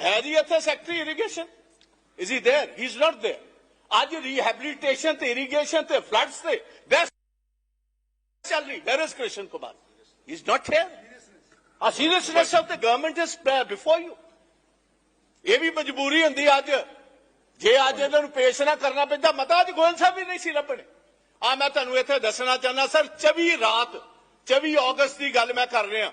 ਹੈ ਜੀ ਇੱਥੇ secretary irrigation is he there he is not there ਅੱਜ ਰੀਹੈਬਿਲਿਟੇਸ਼ਨ ਤੇ ਇਰੀਗੇਸ਼ਨ ਤੇ ਫਲੱਡਸ ਤੇ ਬੈਸਟ ਚੱਲ ਰਹੀ where is Krishan Kumar he is not here a seriousness of the government is before you ਇਹ ਵੀ ਮਜਬੂਰੀ ਹੁੰਦੀ ਅੱਜ ਜੇ ਅੱਜ ਇਹਨਾਂ ਨੂੰ ਪੇਸ਼ ਨਾ ਕਰਨਾ ਪੈਂਦਾ ਮਤਾ ਅੱਜ ਗੋਇਲ ਸਾਹਿਬ ਵੀ ਨਹੀਂ ਸੀ ਲੱਭਣੇ ਆ ਮੈਂ ਤੁਹਾਨੂੰ ਇੱਥੇ ਦੱਸਣਾ ਚਾਹੁੰਦਾ ਸਰ 24 ਰਾਤ 24 ਅਗਸਤ ਦੀ ਗੱਲ ਮੈਂ ਕਰ ਰਿਹਾ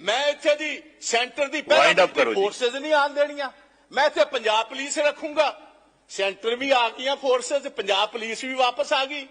ਮੈਂ ਇੱਥੇ ਦੀ ਸੈਂਟਰ ਦੀ ਜੀ। ਫੋਰਸਸ ਨਹੀਂ ਆਣ ਦੇਣੀਆਂ। ਮੈਂ ਇੱਥੇ ਪੰਜਾਬ ਪੁਲਿਸ ਰੱਖੂੰਗਾ। ਸੈਂਟਰ ਵੀ ਆ ਗਈਆਂ ਫੋਰਸਸ ਪੰਜਾਬ ਪੁਲਿਸ ਵੀ ਵਾਪਸ ਆ ਗਈ।